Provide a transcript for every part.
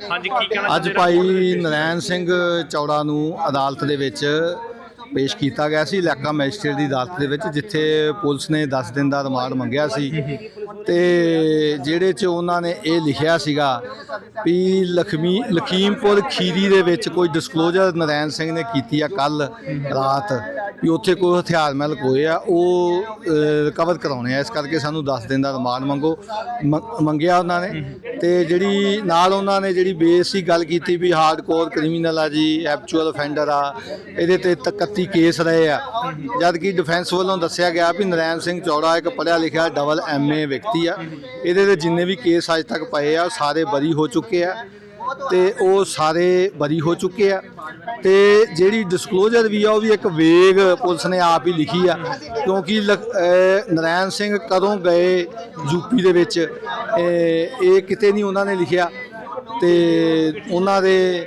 ਹਾਂਜੀ ਕੀ ਕਹਿਣਾ ਅੱਜ ਭਾਈ ਨਰੈਣ ਸਿੰਘ ਚੌੜਾ ਨੂੰ ਅਦਾਲਤ ਦੇ ਵਿੱਚ ਪੇਸ਼ ਕੀਤਾ ਗਿਆ ਸੀ ਇਲਾਕਾ ਮੈਜਿਸਟਰੇਟ ਦੀ ਅਦਾਲਤ ਦੇ ਵਿੱਚ ਜਿੱਥੇ ਪੁਲਿਸ ਨੇ 10 ਦਿਨ ਦਾ ਰਿਮਾਂਡ ਮੰਗਿਆ ਸੀ। ਤੇ ਜਿਹੜੇ ਚ ਉਹਨਾਂ ਨੇ ਇਹ ਲਿਖਿਆ ਸੀਗਾ ਵੀ ਲਖਮੀ ਲਖੀਮਪੁਰ ਖੀਰੀ ਦੇ ਵਿੱਚ ਕੋਈ ਡਿਸਕਲੋਜ਼ਰ ਨਰੈਣ ਸਿੰਘ ਨੇ ਕੀਤੀ ਆ ਕੱਲ ਰਾਤ। ਵੀ ਉੱਥੇ ਕੋਈ ਹਥਿਆਰ ਮਹਿਲ ਕੋਏ ਆ, ਉਹ ਰਿਕਵਰ ਕਰਾਉਣੇ ਆ। ਇਸ ਕਰਕੇ ਸਾਨੂੰ 10 ਦਿਨ ਦਾ ਰਿਮਾਂਡ ਮੰਗੋ, ਮ- ਮੰਗਿਆ ਉਹਨਾਂ ਨੇ। ਤੇ ਜਿਹੜੀ ਨਾਲ ਉਹਨਾਂ ਨੇ ਜਿਹੜੀ ਬੇਸਿਕ ਗੱਲ ਕੀਤੀ ਵੀ ਹਾਰਡਕੋਰ ਕ੍ਰਿਮੀਨਲ ਆ ਜੀ ਐਕਚੁਅਲ ਅਫੈਂਡਰ ਆ, ਇਹਦੇ ਤੇ 31 ਕੇਸ ਰਹੇ ਆ। ਜਦ ਕਿ ਡਿਫੈਂਸ ਵੱਲੋਂ ਦੱਸਿਆ ਗਿਆ ਵੀ ਨਰੈਣ ਸਿੰਘ ਚੌੜਾ ਇੱਕ ਪੜ੍ਹਿਆ ਲਿਖਿਆ ਡਬਲ ਐਮਏ ਵਿਅਕਤੀ ਆ। ਇਹਦੇ ਤੇ ਜਿੰਨੇ ਵੀ ਕੇਸ ਅੱਜ ਤੱਕ ਪਏ ਆ, ਉਹ ਸਾਰੇ ਬਰੀ ਹੋ ਚੁੱਕੇ ਆ। ਤੇ ਉਹ ਸਾਰੇ ਬਰੀ ਹੋ ਚੁੱਕੇ ਆ। ਤੇ ਜਿਹੜੀ ਡਿਸਕਲੋਜ਼ਰ ਵੀ ਆ, ਉਹ ਵੀ ਇੱਕ ਵੇਗ ਪੁਲਿਸ ਨੇ ਆਪ ਹੀ ਲਿਖੀ ਆ। ਕਿਉਂਕਿ ਲਖ- ਨਰਾਇਣ ਸਿੰਘ ਕਦੋਂ ਗਏ ਯੂਪੀ ਦੇ ਵਿੱਚ, ਇਹ ਇਹ ਕਿਤੇ ਨਹੀਂ ਉਹਨਾਂ ਨੇ ਲਿਖਿਆ। ਤੇ ਉਹਨਾਂ ਦੇ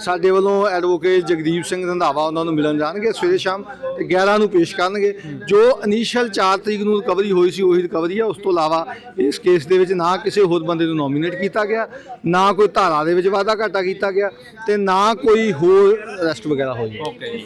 ਸਾਡੇ ਵੱਲੋਂ ਐਡਵੋਕੇਟ ਜਗਦੀਪ ਸਿੰਘ ਰੰਧਾਵਾ ਉਹਨਾਂ ਨੂੰ ਮਿਲਣ ਜਾਣਗੇ ਸਵੇਰੇ ਸ਼ਾਮ ਤੇ 11 ਨੂੰ ਪੇਸ਼ ਕਰਨਗੇ। ਜੋ ਇਨੀਸ਼ੀਅਲ 4 ਤਰੀਕ ਨੂੰ ਰਿਕਵਰੀ ਹੋਈ ਸੀ, ਉਹੀ ਰਿਕਵਰੀ ਹੈ ਉਸ ਤੋਂ ਇਲਾਵਾ ਇਸ ਕੇਸ ਦੇ ਵਿੱਚ ਨਾ ਕਿਸੇ ਹੋਰ ਬੰਦੇ ਨੂੰ ਨੋਮੀਨੇਟ ਕੀਤਾ ਗਿਆ, ਨਾ ਕੋਈ ਧਾਰਾ ਦੇ ਵਿੱਚ ਵਾਧਾ ਘਾਟਾ ਕੀਤਾ ਗਿਆ ਤੇ ਨਾ ਕੋਈ ਹੋਰ ਅਰੈਸਟ ਵਗੈਰਾ ਹੋਈ ਓਕੇ